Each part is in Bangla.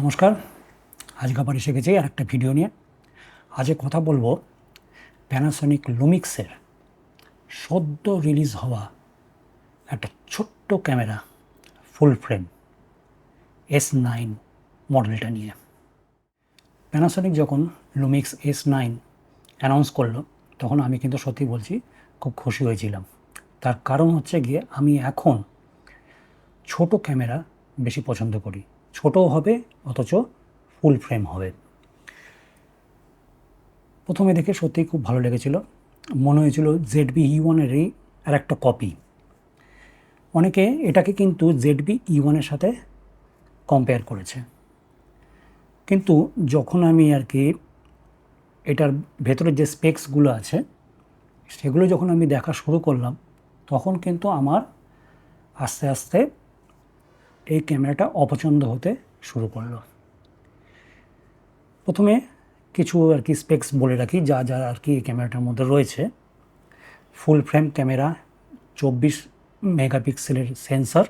নমস্কার। আজকে আবার এসে গেছি আর একটা ভিডিও নিয়ে। আজকে কথা বলব প্যানাসনিক লুমিক্সের সদ্য রিলিজ হওয়া একটা ছোট্ট camera full frame S nine মডেলটা নিয়ে। প্যানাসনিক যখন লুমিক্স এস নাইন অ্যানাউন্স করল, তখন আমি কিন্তু সত্যি বলছি খুব খুশি হয়েছিলাম। তার কারণ হচ্ছে গিয়ে আমি এখন ছোট ক্যামেরা বেশি পছন্দ করি। ছোটও হবে, অথচ ফুল ফ্রেম হবে। প্রথমে দেখে সত্যিই খুব ভালো লেগেছিল। মনে হয়েছিল জেড বি ই ওয়ানেরই আর একটা কপি অনেকে এটাকে কিন্তু জেড বি ই ওয়ানের সাথে কম্পেয়ার করেছে। কিন্তু যখন আমি আর কি এটার ভেতরে যে স্পেক্সগুলো আছে, সেগুলো যখন আমি দেখা শুরু করলাম, তখন কিন্তু আমার আস্তে আস্তে এই ক্যামেরাটা অপছন্দ হতে শুরু করল। প্রথমে কিছু আর কি স্পেক্স বলে রাখি, যা যা আর কি এই ক্যামেরাটার মধ্যে রয়েছে। ফুল ফ্রেম ক্যামেরা, চব্বিশ মেগাপিক্সেলের সেন্সর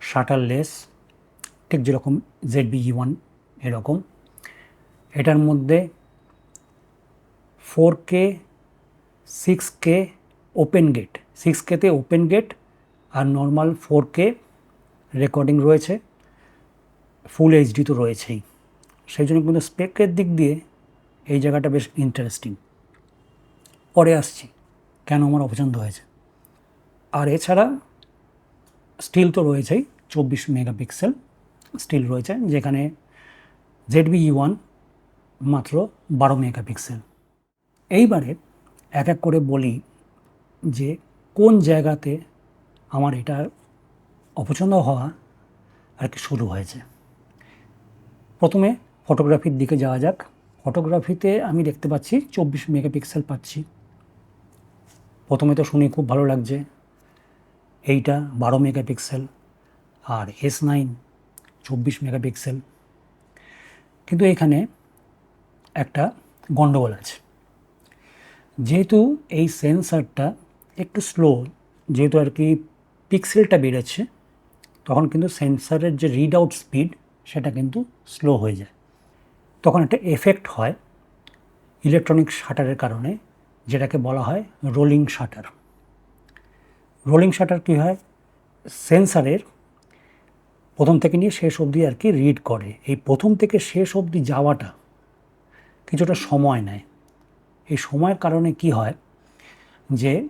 শাটারলেস ঠিক যেরকম জেড বি ওয়ান এরকম। এটার মধ্যে four K six K open gate six কেতে ওপেন গেট আর নর্মাল ফোর কে রেকর্ডিং রয়েছে, ফুল এইচডি তো রয়েছেই। সেই জন্য কিন্তু স্পেকের দিক দিয়ে এই জায়গাটা বেশ ইন্টারেস্টিং পরে আসছি, কেন আমার অপছন্দ হয়েছে। আর এছাড়া স্টিল তো রয়েছেই, চব্বিশ মেগাপিক্সেল স্টিল রয়েছে, যেখানে জেড বি ওয়ান মাত্র বারো মেগাপিক্সেল। এইবারে এক এক করে বলি যে কোন জায়গাতে আমার এটার অপছন্দ হওয়া আর কি শুরু হয়েছে। প্রথমে ফটোগ্রাফির দিকে যাওয়া যাক। ফটোগ্রাফিতে আমি দেখতে পাচ্ছি চব্বিশ মেগাপিক্সেল পাচ্ছি। প্রথমে তো শুনে খুব ভালো লাগছে। এইটা বারো মেগাপিক্সেল আর এস নাইন চব্বিশ মেগাপিক্সেল কিন্তু এখানে একটা গণ্ডগোল আছে। যেহেতু এই সেন্সারটা একটু স্লো যেহেতু আর কি পিক্সেলটা বেড়েছে তখন কিন্তু সেন্সারের যে রিড আউট স্পিড সেটা কিন্তু স্লো হয়ে যায়। তখন একটা এফেক্ট হয় ইলেকট্রনিক শাটারের কারণে, যেটাকে বলা হয় রোলিং শাটার রোলিং শাটার কী হয়? সেন্সারের প্রথম থেকে নিয়ে শেষ অবধি আর কি রিড করে। এই প্রথম থেকে শেষ অবধি যাওয়াটা কিছুটা সময় নেয়। এই সময়ের কারণে কি হয়? যে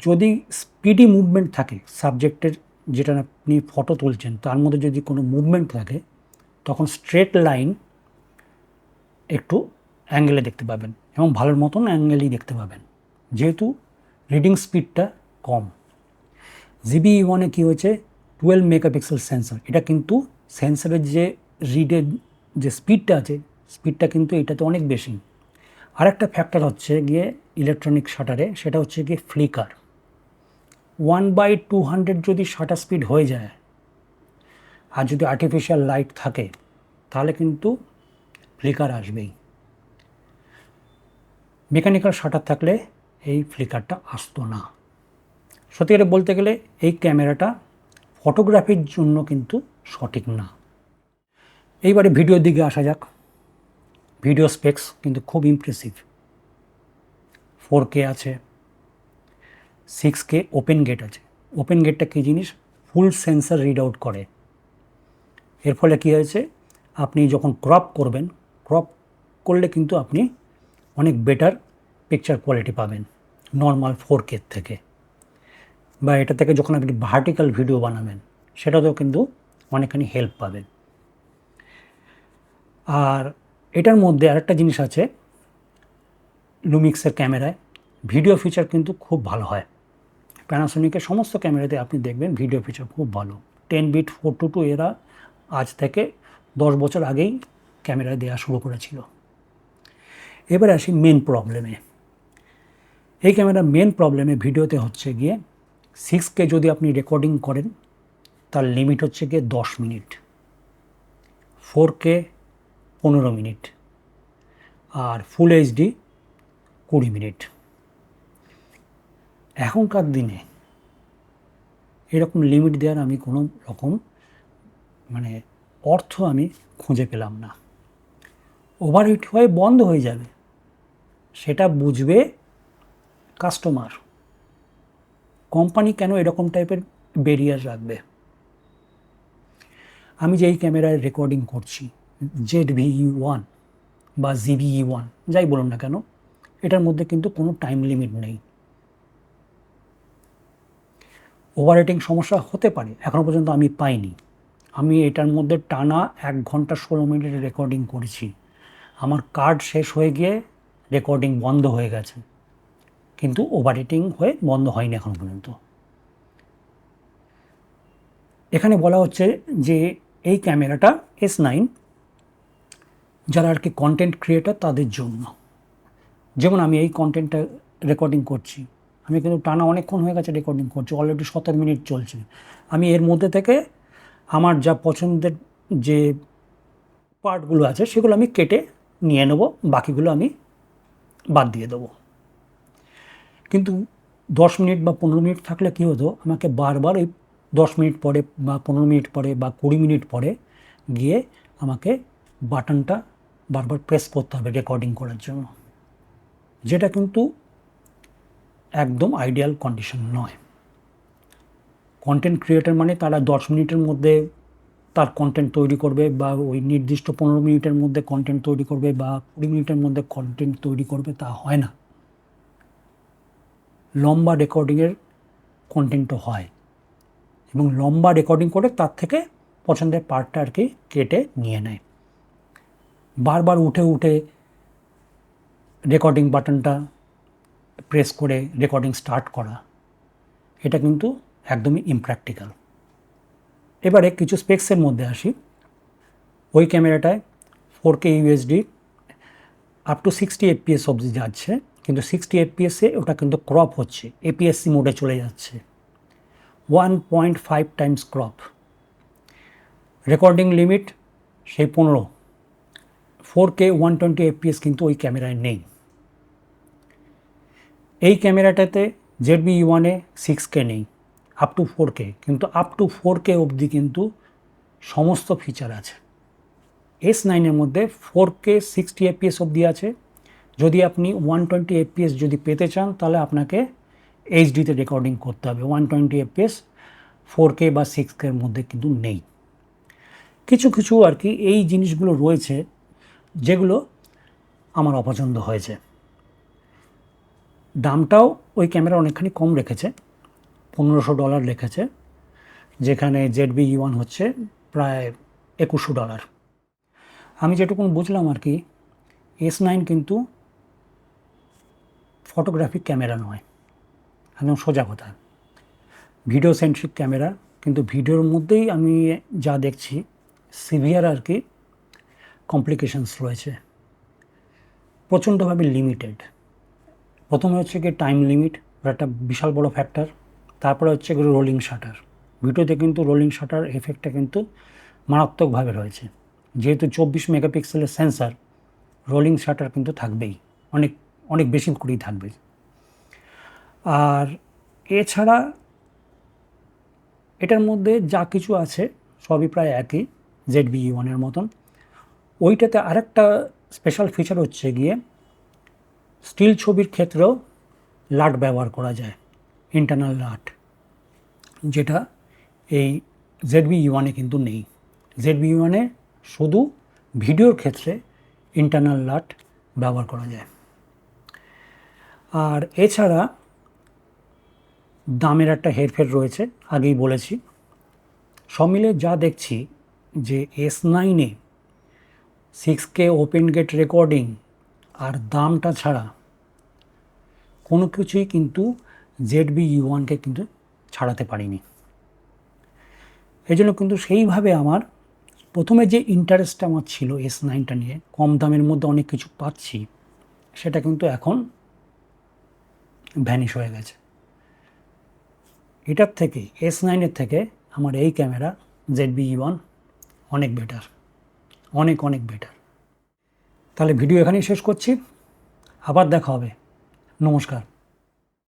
যদি স্পিডি মুভমেন্ট থাকে সাবজেক্টের যেটা আপনি ফটো তুলছেন, তার মধ্যে যদি কোনো মুভমেন্ট থাকে, তখন স্ট্রেট লাইন একটু অ্যাঙ্গেলে দেখতে পাবেন এবং ভালোর মতন অ্যাঙ্গেলই দেখতে পাবেন। যেহেতু রিডিং স্পিডটা কম। জিবি ওয়ানে কী হয়েছে? টুয়েলভ মেগাপিক্সেল সেন্সর এটা কিন্তু সেন্সরের যে রিডের যে স্পিডটা আছে স্পিডটা কিন্তু এটাতে অনেক বেশি। আরেকটা ফ্যাক্টর হচ্ছে গিয়ে ইলেকট্রনিক শাটারে সেটা হচ্ছে গিয়ে flicker one by two hundred যদি শাটার স্পিড হয়ে যায়, আর যদি আর্টিফিশিয়াল লাইট থাকে, তাহলে কিন্তু ফ্লিকার আসবেই। মেকানিক্যাল শাটার থাকলে এই ফ্লিকারটা আসতো না। সত্যি করে বলতে গেলে এই ক্যামেরাটা ফটোগ্রাফির জন্য কিন্তু সঠিক না। এইবারে ভিডিওর দিকে আসা যাক। ভিডিও স্পেক্স কিন্তু খুব ইমপ্রেসিভ ফোর কে আছে। সিক্স কে ওপেন গেট আছে। ওপেন গেটটা কী জিনিস? ফুল সেন্সার রিড আউট করে। এর ফলে কী হয়েছে? আপনি যখন ক্রপ করবেন ক্রপ করলে কিন্তু আপনি অনেক বেটার পিকচার কোয়ালিটি পাবেন নর্মাল ফোর কের থেকে। বা এটা থেকে যখন আপনি ভার্টিক্যাল ভিডিও বানাবেন, সেটাতেও কিন্তু অনেকখানি হেল্প পাবেন। আর এটার মধ্যে আরেকটা জিনিস আছে লুমিক্সের ক্যামেরায়। ভিডিও ফিচার কিন্তু খুব ভালো হয়। প্যানাসোনিকের সমস্ত ক্যামেরাতে আপনি দেখবেন ভিডিও ফিচার খুব ভালো। Ten bit four two two এরা আজ থেকে দশ বছর আগেই ক্যামেরা দেওয়া শুরু করেছিল। এবার আসি মেন প্রবলেমে এই ক্যামেরার মেন প্রবলেমে ভিডিওতে হচ্ছে গিয়ে সিক্স কে যদি আপনি রেকর্ডিং করেন, তার লিমিট হচ্ছে গিয়ে দশ মিনিট ফোর কে পনেরো মিনিট আর ফুল এইচডি কুড়ি মিনিট এখনকার দিনে এরকম লিমিট দেওয়ার আমি কোনো রকম মানে অর্থ আমি খুঁজে পেলাম না। ওভারহিট হয়ে বন্ধ হয়ে যাবে, সেটা বুঝবে কাস্টমার কোম্পানি কেন এরকম টাইপের ব্যারিয়ার রাখবে? আমি যে এই ক্যামেরায় রেকর্ডিং করছি জেড ভিই ওয়ান বা জিবিই ওয়ান যাই বলুন না কেন, এটার মধ্যে কিন্তু কোনো টাইম লিমিট নেই। ওভাররেটিং সমস্যা হতে পারে এখনও পর্যন্ত আমি পাইনি। আমি এটার মধ্যে টানা এক ঘণ্টা ষোলো মিনিট রেকর্ডিং করেছি। আমার কার্ড শেষ হয়ে গিয়ে রেকর্ডিং বন্ধ হয়ে গেছে। কিন্তু ওভাররেটিং হয়ে বন্ধ হয়নি এখন পর্যন্ত। এখানে বলা হচ্ছে যে এই ক্যামেরাটা এস নাইন, যারা আর কি কন্টেন্ট ক্রিয়েটার তাদের জন্য। যেমন আমি এই কন্টেন্টটা রেকর্ডিং করছি। আমি কিন্তু টানা অনেকক্ষণ হয়ে গেছে রেকর্ডিং করছি অলরেডি সতেরো মিনিট চলছে। আমি এর মধ্যে থেকে আমার যা পছন্দের যে পার্টগুলো আছে, সেগুলো আমি কেটে নিয়ে নেব, বাকিগুলো আমি বাদ দিয়ে দেবো। কিন্তু দশ মিনিট বা পনেরো মিনিট থাকলে কী হতো, আমাকে বারবার ওই দশ মিনিট পরে বা পনেরো মিনিট পরে বা কুড়ি মিনিট পরে গিয়ে আমাকে বাটনটা বারবার প্রেস করতে হবে রেকর্ডিং করার জন্য। যেটা কিন্তু একদম আইডিয়াল কন্ডিশন নয়। কন্টেন্ট ক্রিয়েটার মানে তারা দশ মিনিটের মধ্যে তার কন্টেন্ট তৈরি করবে বা ওই নির্দিষ্ট পনেরো মিনিটের মধ্যে কন্টেন্ট তৈরি করবে বা কুড়ি মিনিটের মধ্যে কন্টেন্ট তৈরি করবে তা হয় না। লম্বা রেকর্ডিংয়ের কন্টেন্টও হয় এবং লম্বা রেকর্ডিং করে তার থেকে পছন্দের পার্টটা আর কি কেটে নিয়ে নেয়। বারবার উঠে উঠে রেকর্ডিং বাটনটা প্রেস করে রেকর্ডিং স্টার্ট করা, এটা কিন্তু একদমই ইমপ্র্যাকটিক্যাল এবারে কিছু স্পেক্সের মধ্যে আসি। ওই ক্যামেরাটায় four K UHD up to sixty FPS অবধি যাচ্ছে, কিন্তু সিক্সটি এফপিএসে ওটা কিন্তু ক্রপ হচ্ছে এপিএসসি মোডে চলে যাচ্ছে। One point five times crop recording limit সেই পনেরো। Four K one twenty FPS কিন্তু ওই ক্যামেরায় নেই। এই ক্যামেরাটাতে জেড বি ওয়ানে সিক্স কে নেই আপ টু ফোর কে কিন্তু আপ টু ফোর কে অবধি কিন্তু সমস্ত ফিচার আছে। এস নাইনের মধ্যে ফোর কে সিক্সটি এপিএস অবধি আছে। যদি আপনি ওয়ান টোয়েন্টি এফপিএস যদি পেতে চান, তাহলে আপনাকে এইচডিতে রেকর্ডিং করতে হবে। One twenty FPS four K বা সিক্স কের মধ্যে কিন্তু নেই। কিছু কিছু আর কি এই জিনিসগুলো রয়েছে, যেগুলো আমার অপছন্দ হয়েছে। দামটাও ওই ক্যামেরা অনেকখানি কম রেখেছে, পনেরোশো ডলার রেখেছে, যেখানে জেড বি ওয়ান হচ্ছে প্রায় একুশশো ডলার। আমি যেটুকুন বুঝলাম আর কি এস নাইন কিন্তু ফটোগ্রাফিক ক্যামেরা নয়, একদম সোজা কথা। ভিডিও সেন্ট্রিক ক্যামেরা, কিন্তু ভিডিওর মধ্যেই আমি যা দেখছি সিভিয়ার আর কি কমপ্লিকেশানস রয়েছে। প্রচণ্ডভাবে লিমিটেড প্রথমে হচ্ছে গিয়ে টাইম লিমিট একটা বিশাল বড় ফ্যাক্টর তারপরে হচ্ছে গিয়ে রোলিং শাটার ভিডিওতে কিন্তু রোলিং শাটার এফেক্টটা কিন্তু মারাত্মকভাবে রয়েছে। যেহেতু চব্বিশ মেগাপিক্সেলের সেন্সার রোলিং শাটার কিন্তু থাকবেই, অনেক অনেক বেশি করেই থাকবে। আর এছাড়া এটার মধ্যে যা কিছু আছে, সবই প্রায় একই জেড বি ওয়ানের মতন। ওইটাতে আরেকটা স্পেশাল ফিচার হচ্ছে গিয়ে স্টিল ছবির ক্ষেত্রেও লাট ব্যবহার করা যায় ইন্টারনাল লাট, যেটা এই জেড বি ওয়ানে কিন্তু নেই। জেড বি ওয়ানে শুধু ভিডিওর ক্ষেত্রে ইন্টারনাল লাট ব্যবহার করা যায়। আর এছাড়া দামের একটা হেরফের রয়েছে, আগেই বলেছি। সব মিলে যা দেখছি যে এস নাইনে six K open gate recording আর দামটা ছাড়া কোনো কিছুই কিন্তু জেড বি ওয়ানকে কিন্তু ছাড়াতে পারিনি। এই জন্য কিন্তু সেইভাবে আমার প্রথমে যে ইন্টারেস্টটা আমার ছিল এস নাইনটা নিয়ে, কম দামের মধ্যে অনেক কিছু পাচ্ছি, সেটা কিন্তু এখন ভ্যানিশ হয়ে গেছে। এটার থেকে এস নাইনের থেকে আমার এই ক্যামেরা জেড বি ওয়ান অনেক বেটার অনেক অনেক বেটার তাহলে ভিডিও এখানেই শেষ করছি। আবার দেখা হবে। নমস্কার।